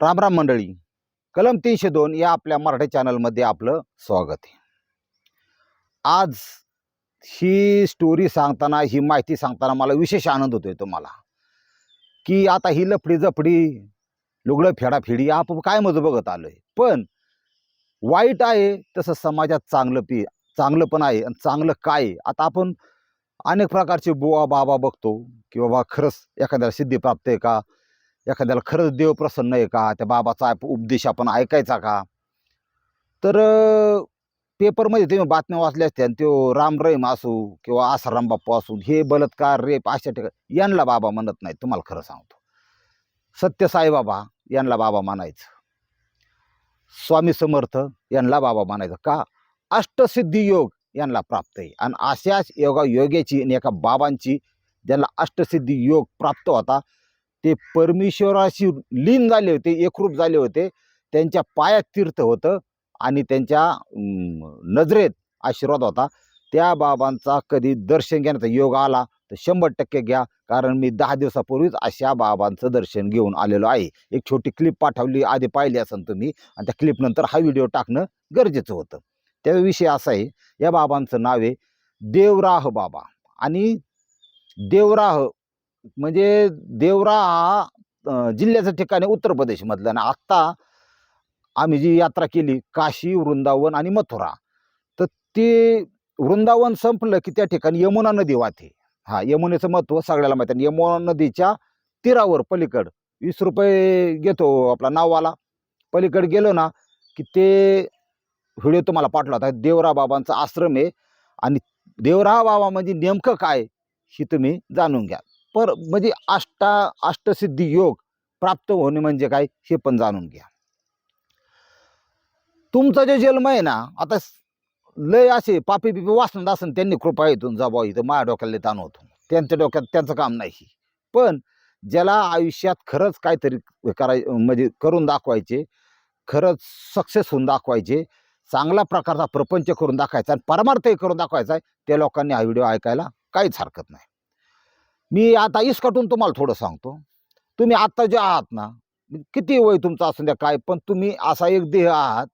राम राम मंडळी. कलम तीनशे दोन या आपल्या मराठी चॅनलमध्ये आपलं स्वागत आहे. आज ही स्टोरी सांगताना ही माहिती सांगताना मला विशेष आनंद होतोय तुम्हाला. की आता ही लफडी जफडी लुगडं फेडाफेडी आपण काय मज बघत आलो आहे पण वाईट आहे तसं समाजात चांगलं पी चांगलं पण आहे आणि चांगलं काय आता आपण अनेक प्रकारचे बुवा बाबा बघतो की बाबा खरंच एखाद्याला सिद्धी प्राप्त आहे का? एखाद्याला खरंच देव प्रसन्न आहे का? त्या बाबाचा उपदेश आपण ऐकायचा का? तर पेपरमध्ये तुम्ही बातम्या वाचल्या असत्या आणि तो राम रहीम असू किंवा आसाराम बाप्पा असू हे बलात्कार रेप अशा ठिकाणी यांना बाबा म्हणत नाही तुम्हाला खरं सांगतो. सत्य साईबाबा यांना बाबा मानायचं स्वामी समर्थ यांना बाबा मानायचं का? अष्टसिद्धी योग यांना प्राप्त आहे. आणि अशाच योगा योगाची आणि एका बाबांची ज्यांना अष्टसिद्धी योग प्राप्त होता ते परमेश्वराशी लीन झाले होते एकरूप झाले होते. त्यांच्या पायात तीर्थ होतं आणि त्यांच्या नजरेत आशीर्वाद होता. त्या बाबांचा कधी दर्शन घेण्याचा योग आला तर शंभर टक्के घ्या. कारण मी दहा दिवसापूर्वीच अशा बाबांचं दर्शन घेऊन आलेलो आहे. एक छोटी क्लिप पाठवली आधी पाहिली असेल तुम्ही. आणि त्या क्लिपनंतर हा व्हिडिओ टाकणं गरजेचं होतं. त्याविषयी असा आहे या बाबांचं नाव आहे देवराह बाबा. आणि देवराह म्हणजे देवरा हा जिल्ह्याचं ठिकाण उत्तर प्रदेशमधलं. आणि आत्ता आम्ही जी यात्रा केली काशी वृंदावन आणि मथुरा तर ते वृंदावन संपलं की त्या ठिकाणी यमुना नदी वाहते. हा यमुनेचं महत्त्व सगळ्याला माहिती आहे. आणि यमुना नदीच्या तीरावर पलीकड वीस रुपये घेतो आपला नाववाला पलीकड गेलो ना की ते व्हिडिओ तुम्हाला पाठवला होता. देवरा बाबांचा आश्रम आहे. आणि देवरा बाबा म्हणजे नेमकं काय हे तुम्ही जाणून घ्या पर म्हणजे अष्टा अष्टसिद्धी योग प्राप्त होणे म्हणजे काय हे पण जाणून घ्या. तुमचा जो जन्म आहे ना आता लय असे पापी पिपी वाचणार असन त्यांनी कृपा येतून जाबा इथं माझ्या डोक्याला ताण होतो. त्यांच्या डोक्यात त्यांचं काम नाही पण ज्याला आयुष्यात खरंच काहीतरी कराय म्हणजे करून दाखवायचे खरंच सक्सेस होऊन दाखवायचे चांगल्या प्रकारचा प्रपंच करून दाखवायचा आणि परमार्थही करून दाखवायचा आहे त्या लोकांनी हा व्हिडिओ ऐकायला काहीच हरकत नाही. मी आता इसकटून तुम्हाला थोडं सांगतो. तुम्ही आत्ता जे आहात ना किती वय तुमचं असून द्या काय पण तुम्ही असा एक देह आहात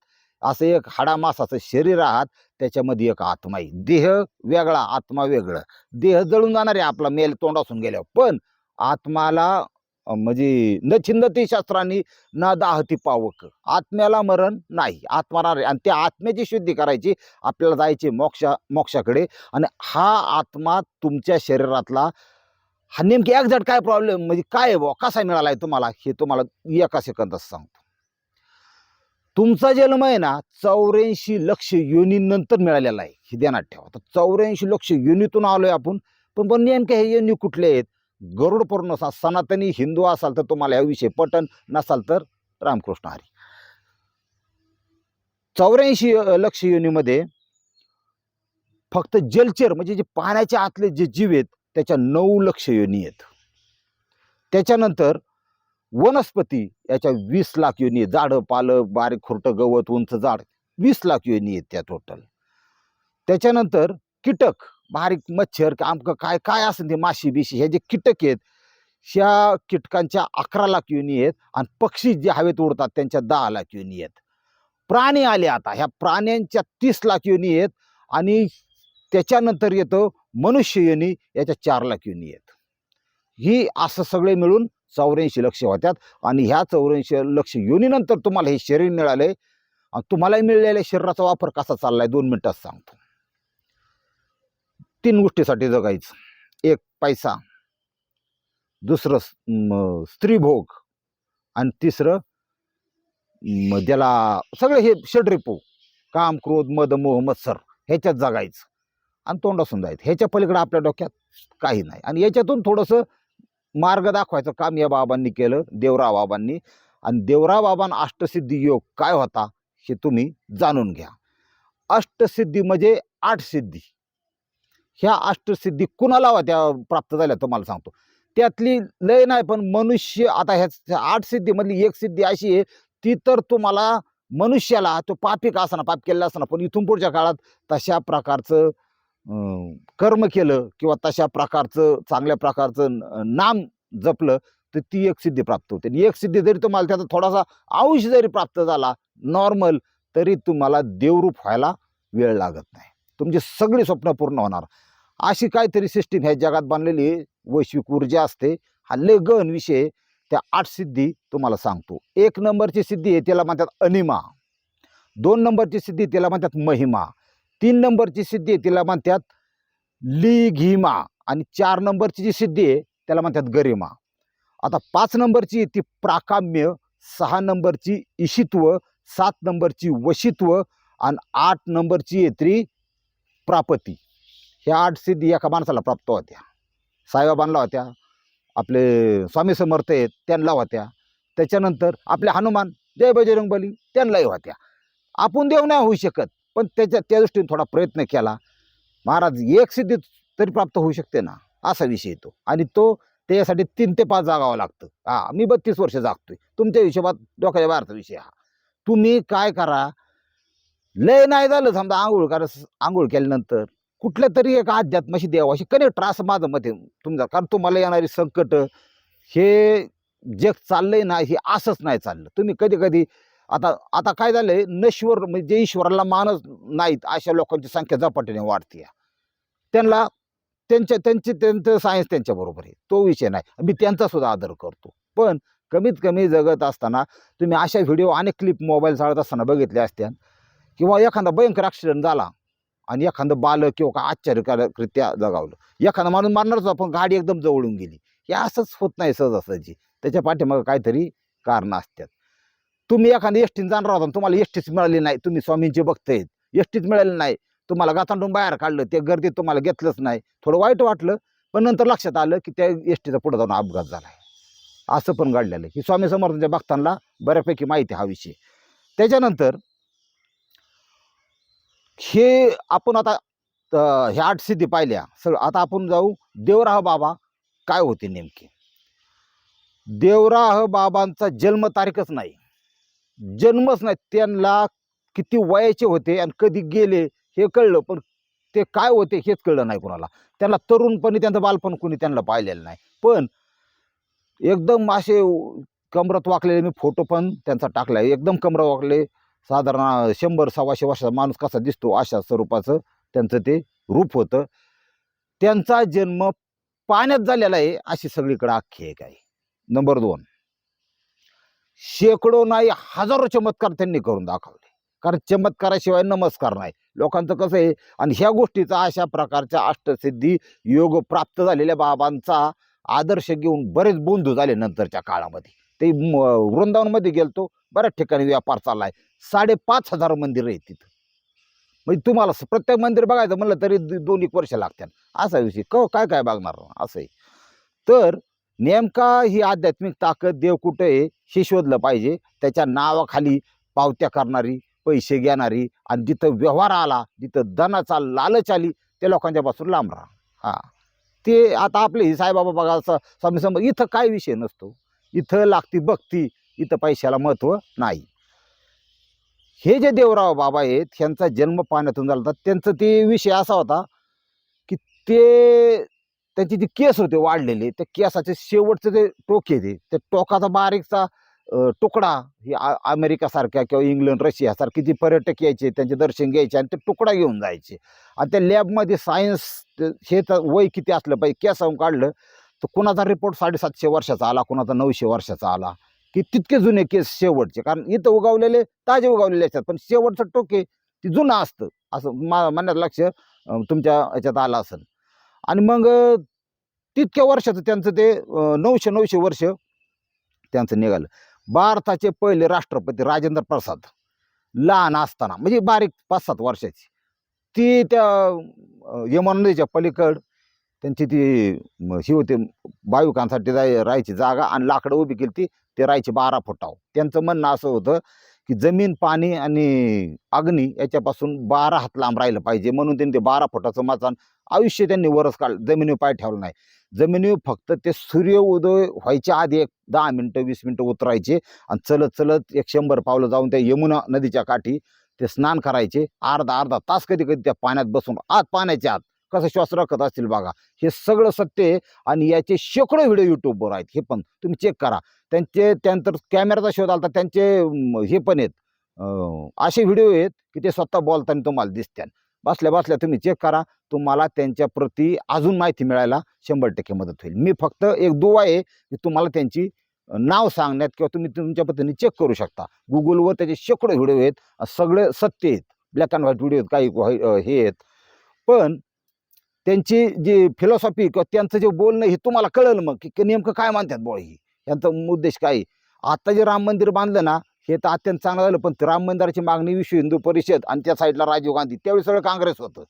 असं एक हाडामासाचं शरीर आहात त्याच्यामध्ये एक आत्मा आहे. देह वेगळा आत्मा वेगळं. देह जळून जाणार आहे आपला मेल तोंडासून गेल्यावर. पण आत्माला म्हणजे न छिंदती शास्त्रांनी न दाहती पावक. आत्म्याला मरण नाही. आत्मा राहणार. आणि त्या आत्म्याची शुद्धी करायची आपल्याला जायची मोक्षा मोक्षाकडे. आणि हा आत्मा तुमच्या शरीरातला हा नेमकी एक्झॅक्ट काय प्रॉब्लेम म्हणजे काय आहे बुवा? कसा मिळाला आहे तुम्हाला? हे तुम्हाला एका सेकंदात सांगतो. तुमचा जन्म आहे ना चौऱ्याऐंशी लक्ष योनीनंतर मिळालेला आहे. हे ध्यानात ठेवा. तर चौऱ्याऐंशी लक्ष योनीतून आलोय आपण. पण पण नेमके हे योनी कुठले आहेत? गरुड पौर्ण असा सनातनी हिंदू असाल तर तुम्हाला याविषयी पटन नसाल तर रामकृष्ण हरी. चौऱ्याऐंशी लक्ष योनीमध्ये फक्त जलचर म्हणजे जे पाण्याच्या आतले जे जीव आहेत त्याच्या नऊ लक्ष योनी आहेत. त्याच्यानंतर वनस्पती याच्या वीस लाख योनी आहेत. झाडं पालं बारीक खुरटं गवत उंच झाड वीस लाख योनी आहेत त्या टोटल त्याच्यानंतर कीटक बारीक मच्छर का आमकं काय काय असेल ते माशी बिशी हे जे कीटक आहेत ह्या कीटकांच्या अकरा लाख योनी आहेत आणि पक्षी जे हवेत उडतात त्यांच्या दहा लाख योनी आहेत. प्राणी आले आता. ह्या प्राण्यांच्या तीस लाख योनी आहेत आणि त्याच्यानंतर येतं मनुष्य योनी याच्या चार लाख योनी आहेत ही असं सगळे मिळून चौऱ्याऐंशी लक्ष होत्यात आणि ह्या चौऱ्याऐंशी लक्ष योनीनंतर तुम्हाला हे शरीर मिळाले आणि तुम्हालाही मिळालेल्या शरीराचा वापर कसा चाललाय दोन मिनिटात सांगतो. तीन गोष्टीसाठी जगायचं. एक पैसा दुसरं स्त्रीभोग आणि तिसरं ज्याला सगळे हे षड्रिपू काम क्रोध मद मोह मत्सर ह्याच्यात जगायचं. आणि तोंडासून जायचं ह्याच्या पलीकडे आपल्या डोक्यात काही नाही. आणि याच्यातून थोडंसं मार्ग दाखवायचं काम या बाबांनी केलं देवराव बाबांनी. आणि देवराव बाबांना अष्टसिद्धी योग काय होता हे तुम्ही जाणून घ्या. अष्टसिद्धी म्हणजे आठ सिद्धी ह्या अष्टसिद्धी कुणाला होत्या प्राप्त झाल्या तुम्हाला सांगतो. त्यातली लय नाही पण मनुष्य आता ह्या आठ सिद्धीमधली एक सिद्धी अशी आहे ती तर तुम्हाला मनुष्याला तो पापिक का पाप केलेला असणार पण इथून पुढच्या काळात तशा प्रकारचं कर्म केलं किंवा तशा प्रकारचं चांगल्या प्रकारचं नाम जपलं तर ती एक सिद्धी प्राप्त होते. आणि एक सिद्धी जरी तुम्हाला त्याचा थोडासा आयुष्य जरी प्राप्त झाला नॉर्मल तरी तुम्हाला देवरूप व्हायला वेळ लागत नाही. तुमची सगळी स्वप्न पूर्ण होणार. अशी काहीतरी सिस्टीम ह्या जगात बांधलेली वैश्विक ऊर्जा असते. हा लेगन गहन विषय त्या आठ सिद्धी तुम्हाला सांगतो. एक नंबरची सिद्धी आहे त्याला म्हणतात अनिमा. दोन नंबरची सिद्धी त्याला म्हणतात महिमा. तीन नंबरची सिद्धी आहे तिला म्हणतात लिघिमा. आणि चार नंबरची जी सिद्धी आहे त्याला म्हणतात गरिमा. आता पाच नंबरची आहे ती प्राकाम्य सहा नंबरची इशित्व सात नंबरची वशित्व आणि आठ नंबरची येत्री प्रापती. ह्या आठ सिद्धी एका माणसाला प्राप्त होत्या. साईबाबांना होत्या आपले स्वामी समर्थ आहेत त्यांना होत्या. त्याच्यानंतर आपले हनुमान जय बजरंगबली त्यांनाही होत्या. आपण देव नाही होऊ शकत. पण त्याच्या त्या दृष्टीने थोडा प्रयत्न केला. महाराज एक सिद्धी तरी प्राप्त होऊ शकते ना? असा विषय येतो. आणि तो त्याच्यासाठी तीन ते पाच जागावं लागतं. हा मी बत्तीस वर्ष जागतोय. तुमच्या हिशोबात डोक्याच्या बाहेरचा विषय हा. तुम्ही काय करा? लय नाही झालं समजा आंघोळ करा आंघोळ केल्यानंतर. कुठल्या तरी एक अध्यात्माशी देवाशी कनेक्ट राहा असं माझं मत आहे. तुमचा कारण तुम्हाला येणारी संकट हे जग चाललंय ना हे असंच नाही चाललं. तुम्ही कधी कधी आता आता काय झालंय? नश्वर म्हणजे जे ईश्वराला मानच नाहीत अशा लोकांची संख्या झपाट्याने वाढते त्यांना त्यांच्या त्यांचे त्यांचं सायन्स त्यांच्याबरोबर आहे. तो विषय नाही. मी त्यांचा सुद्धा आदर करतो. पण कमीत कमी जगत असताना तुम्ही अशा व्हिडिओ अनेक क्लिप मोबाईल चालत असताना बघितले असत्या किंवा एखादा भयंकर ॲक्सिडेंट झाला आणि एखादं बालक किंवा का आश्चर्यकारकरित्या जगावलं. एखादा माणूस मारणारच आपण गाडी एकदम जवळून गेली. हे असंच होत नाही सहजासहजी. त्याच्या पाठीमागं काहीतरी कारणं असतात तुम्ही एखादी एस टीन जाणार होता आणि तुम्हाला एस टीच मिळाली नाही. तुम्ही स्वामींचे भक्त आहेत. एस टीच मिळाली नाही. तुम्हाला गातांडून बाहेर काढलं. ते गर्दीत तुम्हाला घेतलंच नाही. थोडं वाईट वाटलं पण नंतर लक्षात आलं की त्या एस टीचा पुढे जाऊन अपघात झाला आहे असं पण घडलेलं आहे. की स्वामी समर्थांच्या भक्तांना बऱ्यापैकी माहिती हा विषय. त्याच्यानंतर हे आपण आता ह्या आठ सिद्धी पाहिल्या. सगळं आता आपण जाऊ देवराह बाबा काय होते नेमके? देवराह बाबांचा जन्मतारीखच नाही. जन्मच नाही. त्यांना किती वयाचे होते आणि कधी गेले हे कळलं पण ते काय होते हेच कळलं नाही कोणाला. त्यांना तरुणपणी त्यांचं बालपण कोणी त्यांना पाहिलेलं नाही. पण एकदम असे कमरत वाकलेले मी फोटो पण त्यांचा टाकला एकदम कमरत वाकले साधारण शंभर सव्वाशे वर्षाचा माणूस कसा दिसतो अशा स्वरूपाचं त्यांचं ते रूप होतं. त्यांचा जन्म पाण्यात झालेला आहे अशी सगळीकडे आख्खी आहे. नंबर दोन. शेकडो नाही हजारो चमत्कार त्यांनी करून दाखवले. कारण चमत्काराशिवाय नमस्कार नाही. लोकांचं कसं आहे आणि ह्या गोष्टीचा अशा प्रकारच्या अष्टसिद्धी योग प्राप्त झालेल्या बाबांचा आदर्श घेऊन बरेच बोंधू झाले नंतरच्या काळामध्ये. ते वृंदावनमध्ये गेलतो बऱ्याच ठिकाणी व्यापार चालला आहे साडेपाच हजार मंदिर आहे तिथं. म्हणजे तुम्हाला प्रत्येक मंदिर बघायचं म्हणलं तरी दोन एक वर्ष लागतात असा विषय. क काय काय बघणार? असं आहे. तर नेमका ही आध्यात्मिक ताकद देव कुठं आहे हे शोधलं पाहिजे. त्याच्या नावाखाली पावत्या करणारी पैसे घेणारी आणि जिथं व्यवहार आला जिथं धनाचा लालच आली त्या लोकांच्यापासून लांब राहा. हा. ते आता आपले साईबाबा बघा स- स्वामी समोर इथं काय विषय नसतो. इथं लागती भक्ती इथं पैशाला महत्त्व नाही. हे जे देवराव बाबा आहेत ह्यांचा जन्म पाण्यातून झाला होता. त्यांचा ते विषय असा होता की ते त्यांचे जे केस होते वाढलेले त्या केसाचे शेवटचे जे टोके ते त्या टोकाचा बारीकचा तुकडा हे आ- अमेरिकासारख्या किंवा इंग्लंड रशियासारखे जे पर्यटक यायचे त्यांचे दर्शन घ्यायचे आणि ते तुकडा घेऊन जायचे. आणि त्या लॅबमध्ये सायन्स हे तर वय किती असलं पाहिजे केसावून काढलं तर कुणाचा रिपोर्ट साडेसातशे वर्षाचा आला कुणाचा नऊशे वर्षाचा आला की तितके जुने केस शेवटचे. कारण इथं उगवलेले ताजे उगवलेले असतात पण शेवटचं टोके ते जुनं असतं. असं मा म्हणण्यात लक्ष तुमच्या ह्याच्यात आलं असेल. आणि मग तितक्या वर्षाचं त्यांचं ते नऊशे नऊशे वर्ष त्यांचं निघालं. भारताचे पहिले राष्ट्रपती राजेंद्र प्रसाद लहान असताना म्हणजे बारीक पाच सात वर्षाची. ती त्या यमुनाच्या पलीकड त्यांची ती ही होती भाविकांसाठी जाय राहायची जागा आणि लाकडं उभी केली ती ते राहायची बारा फुटाव त्यांचं म्हणणं असं होतं की जमीन पाणी आणि अग्नी याच्यापासून बारा हात लांब राहिलं पाहिजे. म्हणून त्यांनी ते बारा फुटाचं मचान आयुष्य त्यांनी वरच काढलं. जमिनीवर पाय ठेवलं नाही. जमिनीवर फक्त ते सूर्य उदय व्हायच्या आधी एक दहा मिनटं वीस मिनटं उतरायचे आणि चलत चलत एक शंभर पावलं जाऊन त्या यमुना नदीच्या काठी ते स्नान करायचे. अर्धा अर्धा तास कधी कधी त्या पाण्यात बसून. आत पाण्याच्या आत. कसं श्वास रखत असतील बघा. हे सगळं सत्य आहे आणि याचे शेकडो व्हिडिओ यूट्यूबवर आहेत. हे पण तुम्ही चेक करा. त्यांचे त्यानंतर कॅमेराचा शोध आला तर त्यांचे हे पण आहेत. असे व्हिडिओ आहेत की ते स्वतः बोलताना तुम्हाला दिसतात बसल्या बसल्या तुम्ही चेक करा. तुम्हाला त्यांच्या प्रती अजून माहिती मिळायला शंभर टक्के मदत होईल. मी फक्त एक दुवा आहे की तुम्हाला त्यांची नाव सांगण्यात किंवा तुम्ही तुमच्या पद्धतीने चेक करू शकता. गुगलवर त्याचे शेकडो व्हिडिओ आहेत. सगळे सत्य आहेत. ब्लॅक अँड व्हाईट व्हिडिओ आहेत काही हे आहेत. पण त्यांची जी फिलॉसॉफी किंवा त्यांचं जे बोलणं हे तुम्हाला कळलं मग की की नेमकं काय मानतात बुवा ही? यांचा उद्देश काय आहे. आता जे राम मंदिर बांधलं ना हे तर अत्यंत चांगलं झालं. पण राम मंदिराची मागणी विश्व हिंदू परिषद आणि त्या साईडला राजीव गांधी त्यावेळी सगळं काँग्रेस होतं.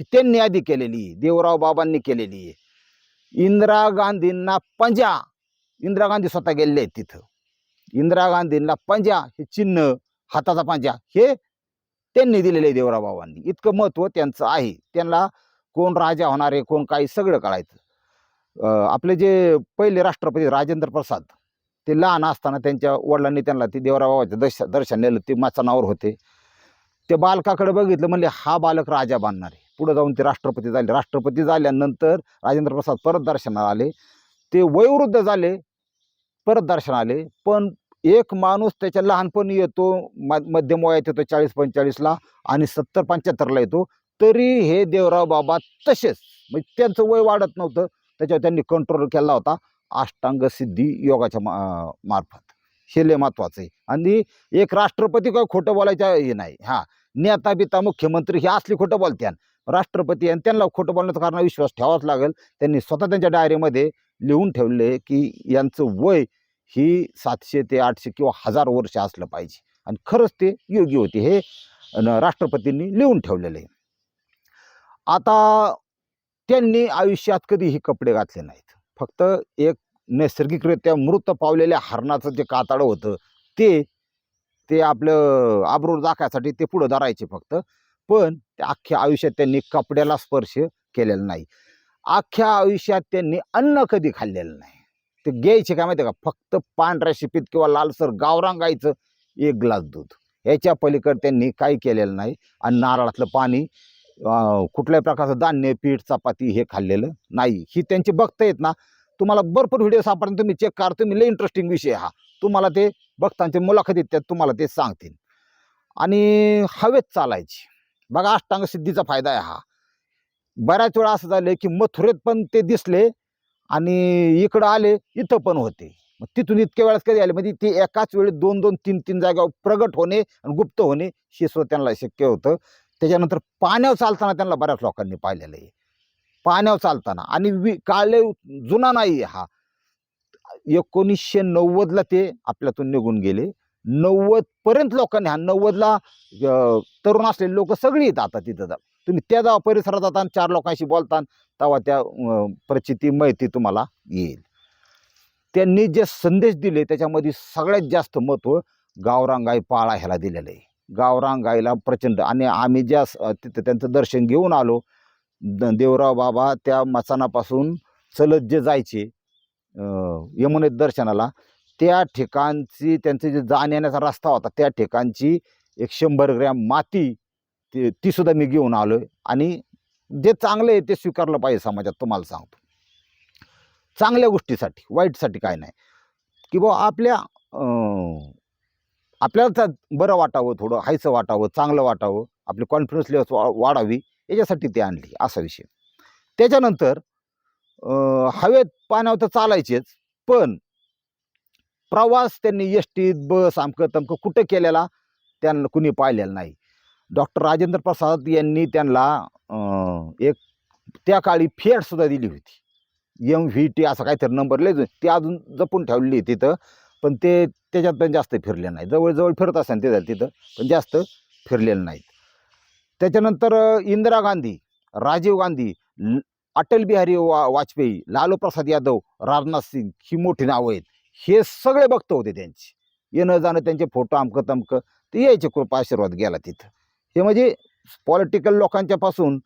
ही त्यांनी आधी केलेली आहे देवराव बाबांनी केलेली. आहे इंदिरा गांधींना पंजा. इंदिरा गांधी स्वतः गेलेले आहेत तिथं. इंदिरा गांधींना पंजा हे चिन्ह हाताचा पंजा हे त्यांनी दिलेले आहे देवराव बाबांनी. इतकं महत्त्व त्यांचं आहे. त्यांना कोण राजा होणार आहे कोण काही सगळं कळायचं. आपले जे पहिले राष्ट्रपती राजेंद्र प्रसाद ते लहान असताना त्यांच्या वडिलांनी त्यांना ते देवराव बाबाचं दर्श दर्शन नेलं ते मचानावर होते. ते बालकाकडे बघितलं म्हणले हा बालक राजा बांधणार आहे. पुढं जाऊन ते राष्ट्रपती झाले. राष्ट्रपती झाल्यानंतर राजेंद्र प्रसाद परत दर्शनाला आले. ते वयोवृद्ध झाले परत दर्शन आले. पण एक माणूस त्याच्या लहानपणी येतो म मध्यम वयात येतो चाळीस पंचेचाळीसला आणि सत्तर पंच्याहत्तरला येतो तरी हे देवराव बाबा तसेच म्हणजे त्यांचं वय वाढत नव्हतं त्याच्यावर त्यांनी कंट्रोल केला होता. अष्टांग सिद्धी योगाच्या मा मार्फत. हे लय महत्वाचं आहे. आणि एक राष्ट्रपती काय खोटं बोलायचं हे नाही. हां. नेता बिता मुख्यमंत्री हे असली खोटं बोलत्यान. राष्ट्रपती आणि त्यांना खोटं बोलण्याचं कारण विश्वास ठेवावाच लागेल. त्यांनी स्वतः त्यांच्या डायरीमध्ये लिहून ठेवले की यांचं वय ही सातशे ते आठशे किंवा हजार वर्ष असलं पाहिजे. आणि खरंच ते योग्य होते हे राष्ट्रपतींनी लिहून ठेवलेलं आहे. आता त्यांनी आयुष्यात कधीही कपडे घातले नाहीत. फक्त एक नैसर्गिकरित्या मृत पावलेल्या हरणाचं जे कातडं होतं ते ते आपलं आबरूर दाखायसाठी ते पुढं धरायचे फक्त. पण त्या अख्ख्या आयुष्यात त्यांनी कपड्याला स्पर्श केलेला नाही. अख्ख्या आयुष्यात त्यांनी अन्न कधी खाल्लेलं नाही. ते घ्यायचे काय माहिती आहे का? फक्त पांढऱ्या शिपीत किंवा लालसर गावरांगायचं एक ग्लास दूध. याच्या पलीकडे त्यांनी काही केलेलं नाही. आणि नारळातलं पाणी कुठल्याही प्रकारचं धान्य पीठ चपाती हे खाल्लेलं नाही. ही त्यांची बघता येत ना. तुम्हाला भरपूर व्हिडिओ सापडून तुम्ही चेक करा. तुम्ही लय इंटरेस्टिंग विषय हा. तुम्हाला ते बघतांचे मुलाखतीत त्यात तुम्हाला ते सांगतील. आणि हवेत चालायची. बघा अष्टांग सिद्धीचा फायदा आहे हा. बऱ्याच वेळा असं झालं की मथुरेत पण ते दिसले आणि इकडं आले इथं पण होते. मग तिथून इतक्या वेळात कधी आले? म्हणजे ते एकाच वेळी दोन दोन तीन तीन जागा प्रगट होणे आणि गुप्त होणे हे सुद्धा त्यांना शक्य होतं. त्याच्यानंतर पाण्यावर चालताना त्यांना बऱ्याच लोकांनी पाहिलेलं आहे. पाण्यावर चालताना. आणि वि काळे जुना नाही हा. एकोणीसशे नव्वदला ते आपल्यातून निघून गेले. नव्वदपर्यंत लोकांनी हा नव्वदला तरुण असलेले लोक सगळी येतात आता तिथं जा- तुम्ही त्या जेव्हा परिसरात जाता आणि चार लोकांशी बोलता तेव्हा त्या प्रचिती माहिती तुम्हाला येईल. त्यांनी जे संदेश दिले त्याच्यामध्ये सगळ्यात जास्त महत्त्व गावरांगाई पाळा ह्याला दिलेलं आहे. गावरांगाईला प्रचंड. आणि आम्ही ज्या स- तिथं त्यांचं दर्शन घेऊन आलो द- देवराव बाबा त्या मसानापासून चलत जे जायचे यमुनेत दर्शनाला त्या ठिकाणची त्यांचे जे जाण्या येण्याचा रस्ता होता त्या ठिकाणची एक शंभर ग्रॅम माती ती तीसुद्धा मी घेऊन आलो आणि जे चांगलं आहे ते स्वीकारलं पाहिजे समाजात तुम्हाला सांगतो. चांगल्या गोष्टीसाठी वाईटसाठी काय नाही. की बुवा आपल्या आपल्याला तर बरं वाटावं थोडं हायचं वाटावं चांगलं वाटावं आपली कॉन्फिडन्स लेवल वा वाढावी याच्यासाठी ते आणली असा विषय. त्याच्यानंतर हवेत पाण्यावर तर चालायचेच पण प्रवास त्यांनी एस टीत बस आमकं तमकं कुठं केलेला त्यांना कुणी पाहिलेला नाही. डॉक्टर राजेंद्र प्रसाद यांनी त्यांना एक त्या काळी फेडसुद्धा दिली होती. एम व्ही टी असा काहीतरी नंबर लिहितो ते अजून जपून ठेवलेली तिथं पण ते त्याच्यात पण जास्त फिरले नाही जवळजवळ फिरत असेल ते तिथं पण जास्त फिरलेलं नाहीत. त्याच्यानंतर इंदिरा गांधी राजीव गांधी ल- अटल बिहारी वा वाजपेयी लालू प्रसाद यादव राजनाथ सिंग ही मोठी नावं आहेत. हे सगळे भक्त होते त्यांची. येणं जाणं त्यांचे फोटो अमकं तमकं ते यायचे कृपा आशीर्वाद गेला तिथं. हे म्हणजे पॉलिटिकल लोकांच्या पासून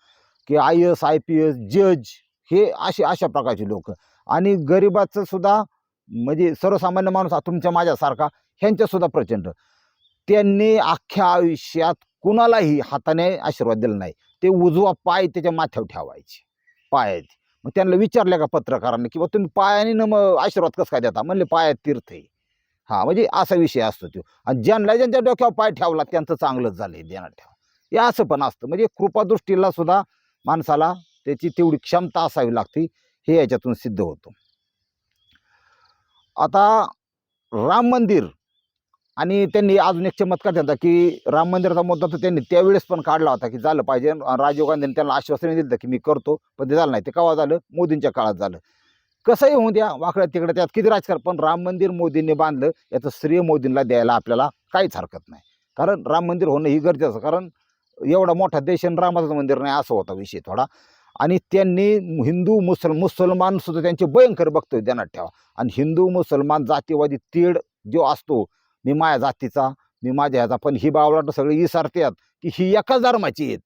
की I S I P S जज हे असे अशा प्रकारचे लोक. आणि गरिबाचं सुद्धा म्हणजे सर्वसामान्य माणूस हा तुमच्या माझ्यासारखा ह्यांच्यासुद्धा प्रचंड. त्यांनी अख्ख्या आयुष्यात कुणालाही हाताने आशीर्वाद दिला नाही. ते उजवा पाय त्याच्या माथ्यावर ठेवायचे. पायात. मग त्यांना विचारलं का पत्रकारांनी की तुम्ही पायाने न मग आशीर्वाद कसं काय देता? म्हणले पायात तीर्थ आहे. हां म्हणजे असा विषय असतो तो. आणि ज्यांना ज्यांच्या डोक्यावर पाय ठेवला त्यांचं चांगलंच झालं आहे देणार ठेवा. हे असं पण असतं. म्हणजे कृपादृष्टीला सुद्धा माणसाला त्याची तेवढी क्षमता असावी लागते. हे याच्यातून सिद्ध होतं. आता राम मंदिर आणि त्यांनी अजून एक चमत्कार त्यांचा की राम मंदिराचा मुद्दा तर त्यांनी त्यावेळेस पण काढला होता की झालं पाहिजे. राजीव गांधींनी त्यांना आश्वासन दिलं की मी करतो पण ते झालं नाही. ते केव्हा झालं? मोदींच्या काळात झालं. कसंही होऊ द्या वाकड्या तिकडे त्यात किती राजकारण पण राम मंदिर मोदींनी बांधलं याचं श्रेय मोदींना द्यायला आपल्याला काहीच हरकत नाही. कारण राम मंदिर होणं ही गरजेचं कारण एवढा मोठा देश आणि रामाचं मंदिर नाही असा होता विषय थोडा. आणि त्यांनी हिंदू मुसल मुसलमानसुद्धा त्यांचे भयंकर बघतोय ध्यानात ठेवा. आणि हिंदू मुसलमान जातीवादी तीड जो असतो मी माझ्या जातीचा मी माझ्या ह्याचा पण ही बावळाट सगळे विसारतात की ही एकाच धर्माची आहेत.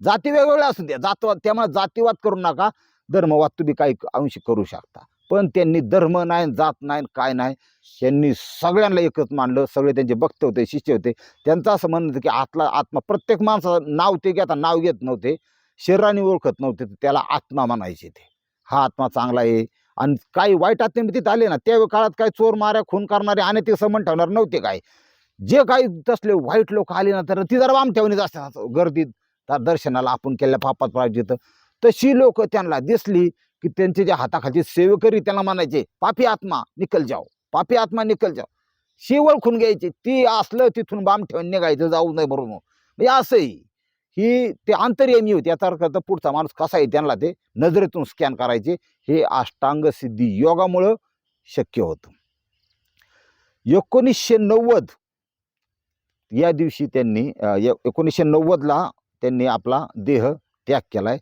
जाती वेगवेगळ्या असू द्या. जातवाद त्यामुळे जातीवाद करू नका. धर्मवाद तुम्ही काही अंशी करू शकता. पण त्यांनी धर्म नाही जात नाही काय नाही त्यांनी सगळ्यांना एकच मानलं. सगळे त्यांचे भक्त होते शिष्य होते. त्यांचं असं म्हणणं होतं की आतला आत्मा प्रत्येक माणसाचं नाव ते घेता नाव घेत नव्हते. शरीराने ओळखत नव्हते तर त्याला आत्मा म्हणायचे ते. हा आत्मा चांगला आहे. आणि काही वाईट आत्मे तिथे आले ना त्या काळात काही चोर माऱ्या खून करणारे आणि ते समन ठेवणार नव्हते काय. जे काही तसले वाईट लोक आले ना तर ती जरा वाम ठेवणीच असतात गर्दीत. त्या दर्शनाला आपण केल्या पापात पाहिजे तर तशी लोक त्यांना दिसली की त्यांचे जे हाताखालची सेवेकरी त्यांना म्हणायचे पापी आत्मा निकल जाओ. पापी आत्मा निकल जाओ. शी ओळखून घ्यायची. ती असलं तिथून बाम ठेवून निघायचं जाऊ नये बरोबर म्हणजे असंही. ही ते अंतर्यमी होती. याचा अर्थ करता पुढचा माणूस कसा आहे त्यांना ते नजरेतून स्कॅन करायचे. हे अष्टांग सिद्धी योगामुळं शक्य होतं. एकोणीसशे नव्वद या दिवशी त्यांनी एकोणीसशे नव्वदला त्यांनी आपला देह त्याग केला आहे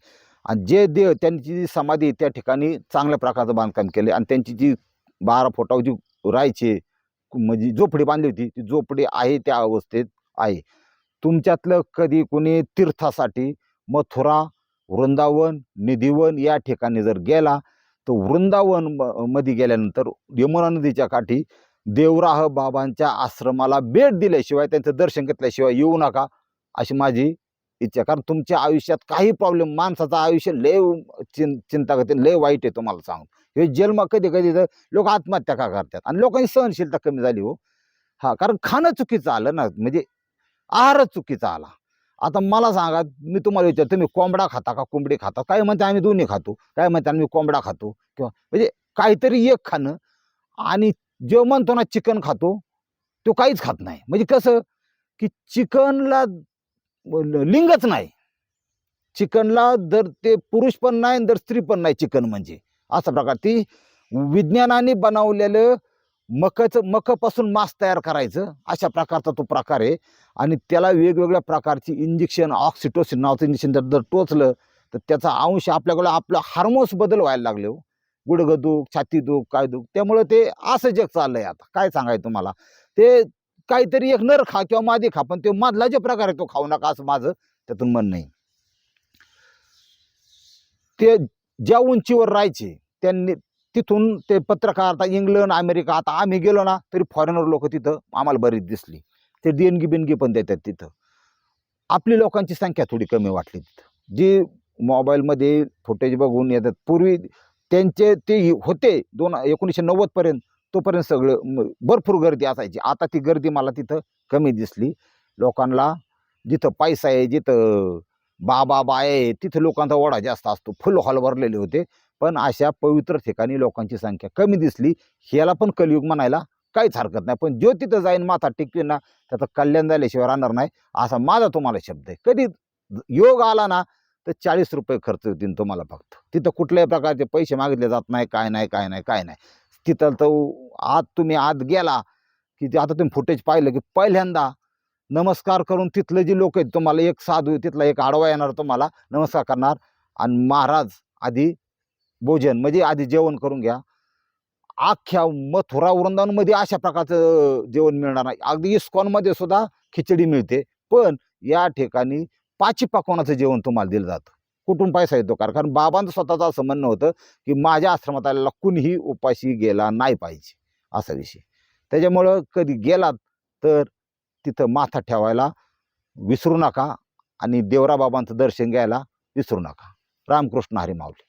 आणि जे देह त्यांची जी समाधी त्या ठिकाणी चांगल्या प्रकारचं बांधकाम केले आणि त्यांची जी बारा फुटावर जी राहायचे म्हणजे झोपडी बांधली होती ती झोपडी आहे त्या अवस्थेत आहे. तुमच्यातलं कधी कोणी तीर्थासाठी मथुरा वृंदावन निधिवन या ठिकाणी जर गेला तर वृंदावन म- मध्ये गेल्यानंतर यमुना नदीच्या काठी देवराह बाबांच्या आश्रमाला भेट दिल्याशिवाय त्यांचं दर्शन घेतल्याशिवाय येऊ नका अशी माझी इच्छा. कारण तुमच्या आयुष्यात काही प्रॉब्लेम माणसाचं आयुष्य लय चिं चिंता करते लय वाईट आहे तुम्हाला सांगतो. हे जन्म कधी कधी तर लोक आत्महत्या का करतात? आणि लोकांची सहनशीलता कमी झाली हो. हा कारण खाणं चुकीचं आलं ना म्हणजे आहारच चुकीचा आला. आता मला सांगा मी तुम्हाला विचारतो तुम्ही कोंबडा खाता का कोंबडी खाता? काय म्हणते आम्ही दोन्ही खातो. काय म्हणते आम्ही कोंबडा खातो? किंवा म्हणजे काहीतरी एक खाणं आणि जो म्हणतो ना चिकन खातो तो काहीच खात नाही. म्हणजे कसं की चिकनला लिंगच नाही. चिकनला जर ते पुरुष पण नाही जर स्त्री पण नाही चिकन म्हणजे. असा प्रकार. ती विज्ञानाने बनवलेलं मकाचं मकापासून मांस तयार करायचं. अशा प्रकारचा तो प्रकार आहे. आणि त्याला वेगवेगळ्या प्रकारची इंजेक्शन ऑक्सिटोसिन नावाचं इंजेक्शन जर जर टोचलं तर त्याचा अंश आपल्याकडं आपलं हार्मोन्स बदल व्हायला लागले हो. गुडघं दुख छाती दुख काय दुख त्यामुळं ते असं जग चाललं आहे आता. काय सांगायचं तुम्हाला? ते काहीतरी एक नर खा किंवा मादी खा पण तो मधला जे प्रकार आहे तो खाऊ नका असं माझं त्यातून मन नाही ते ज्या उंचीवर राहायचे त्यांनी तिथून ते पत्रकार आता इंग्लंड अमेरिका आता आम्ही गेलो ना तरी फॉरेनर लोक तिथं आम्हाला बरीच दिसली. ते देणगी बिनगी पण देतात तिथं. आपली लोकांची संख्या थोडी कमी वाटली तिथं. जी मोबाईलमध्ये फुटेज बघून येतात पूर्वी त्यांचे ते होते दोन एकोणीसशे नव्वदपर्यंत तोपर्यंत सगळं भरपूर गर्दी असायची. आता ती गर्दी मला तिथं कमी दिसली. लोकांना जिथं पैसा आहे जिथं बाबा बाय आहे तिथं लोकांचा ओढा जास्त असतो. फुल हॉल भरलेले होते. पण अशा पवित्र ठिकाणी लोकांची संख्या कमी दिसली ह्याला पण कलियुग म्हणायला काहीच हरकत नाही. पण जो तिथं जाईन माथा टिकवीन ना त्याचं कल्याण झाल्याशिवाय राहणार नाही असा माझा तुम्हाला शब्द आहे. कधी योग आला ना तर चाळीस रुपये खर्च होतील तुम्हाला फक्त. तिथं कुठल्याही प्रकारचे पैसे मागितले जात नाही काय नाही काय नाही काय नाही. तिथं तर आत तुम्ही आत गेला की ते आता तुम्ही फुटेज पाहिलं की पहिल्यांदा नमस्कार करून तिथले जे लोक आहेत तुम्हाला एक साधू तिथला एक आडवा येणार तुम्हाला नमस्कार करणार. आणि महाराज आधी भोजन म्हणजे आधी जेवण करून घ्या. अख्ख्या मथुरा वृंदावनमध्ये अशा प्रकारचं जेवण मिळणार नाही. अगदी इस्कॉनमध्ये सुद्धा खिचडी मिळते. पण या ठिकाणी पाची पकवानाचं जेवण तुम्हाला दिलं जातं? कुठून पैसा येतो? कारण कारण बाबांचं स्वतःचं असं म्हणणं होतं की माझ्या आश्रमात आलेला कुणीही उपाशी गेला नाही पाहिजे. असा विषय. त्याच्यामुळं कधी गेलात तर तिथं माथा ठेवायला विसरू नका आणि देवराबाबांचं दर्शन घ्यायला विसरू नका. रामकृष्ण हरी माऊली.